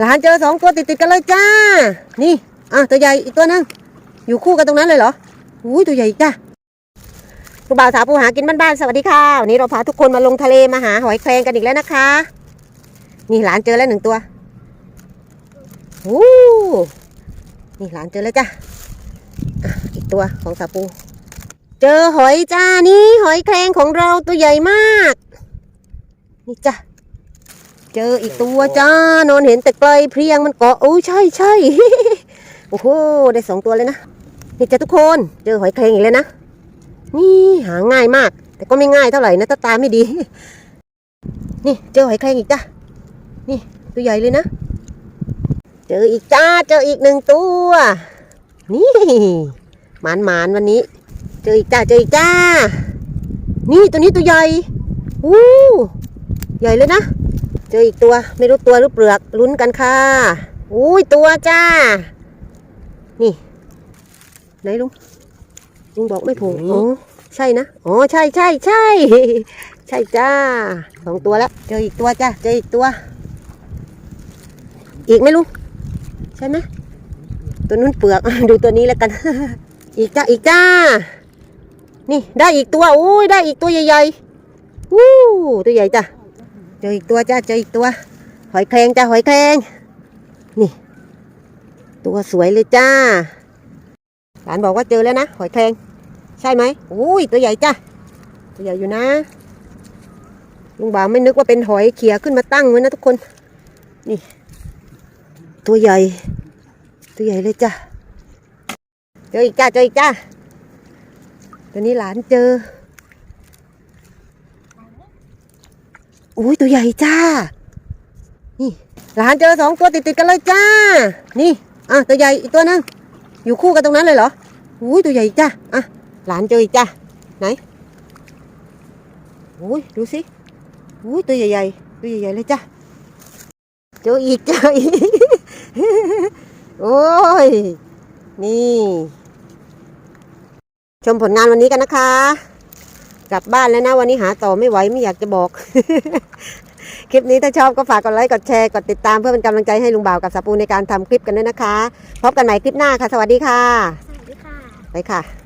หลานเจอสองตัวติดติดๆกันเลยจ้า นี่ อะตัวใหญ่อีกตัวหนึงอยู่คู่กันตรงนั้นเลยเหรออุ้ยตัวใหญ่อีกจ้าลูกบ่าวสาวผู้หากินบ้านๆสวัสดีค่ะวันนี้เราพาทุกคนมาลงทะเลมาหาหอยแครงกันอีกแล้วนะคะ นี่หลานเจอแล้วหนึ่งตัวโอ้นี่หลานเจอแล้วจ้าอีกตัวของสาวปูเจอหอยจ้านี่หอยแครงของเราตัวใหญ่มาก นี่จ้ะ เจออีกตัวจ้านอนเห็นแต่ไกลเพียงมันเกาะโอ้ใช่ใช่โอ้โหได้สองตัวเลยนะนี่จ้ะทุกคนเจอหอยแครงอีกแล้วนะนี่หาง่ายมาก แต่ก็ไม่ง่ายเท่าไหร่นะถ้าตาไม่ดี นี่เจอหอยแครงอีกจ้ะนี่ตัวใหญ่เลยนะ เจออีกจ้าเจออีกหนึ่งตัว นี่หมานหมานวันนี้ เจออีกจ้าเจออีกจ้า นี่ตัวนี้ตัวใหญ่อู้ใหญ่เลยนะ เจออีกตัวไม่รู้ตัวหรือเปลือกลุ้นกันค่ะ อุ้ยตัวจ้า นี่ ไหนลุงลุงบอกไม่ถูกอ๋อใช่นะอ๋อใช่ใช่ใช่ใช่จ้าสองตัวแล้วเจออีกตัวจ้าเจออีกตัว อีกไหมลุงใช่ไหมตัวนู้นเปลือกดูตัวนี้แล้วกัน อีกจ้าอีกจ้า นี่ได้อีกตัวโอ้ยได้อีกตัวใหญ่ๆวู้ตัวใหญ่จ้ะ เจออีกตัวจ้าเจออีกตัว หอยแครงจ้าหอยแครงนี่ ตัวสวยเลยจ้าหลานบอกว่าเจอแล้วนะหอยแครงใช่ไหมโอ้ยตัวใหญ่จ้าตัวใหญ่อยู่นะลุงบ่าวไม่นึกว่าเป็นหอยเขียขึ้นมาตั้งไว้นะทุกคน นี่ ตัวใหญ่ ตัวใหญ่เลยจ้าเจออีกจ้าเจออีกจ้าตัวนี้หลานเจอ อุ้ยตัวใหญ่จ้า นี่หลานเจอสองตัวติดติดกันเลยจ้า นี่อะตัวใหญ่อีกตัวหนึงอยู่คู่กันตรงนั้นเลยเหรออุ้ยตัวใหญ่จ้าอะหลานเจออีกจ้าไหนอุ้ยดูสิอุ้ยตัวใหญ่ๆตัวใหญ่ๆเลยจ้าเจออีกเจออีกโอ้ยนี่ ชมผลงานวันนี้กันนะคะ กลับบ้านแล้วนะวันนี้หาต่อไม่ไหวไม่อยากจะบอก คลิปนี้ถ้าชอบก็ฝากกดไลค์กดแชร์กดติดตามเพื่อเป็นกำลังใจให้ลุงบ่าวกับสาปูในการทำคลิปกันด้วยนะคะ พบกันใหม่คลิปหน้าค่ะ สวัสดีค่ะ สวัสดีค่ะ ไปค่ะ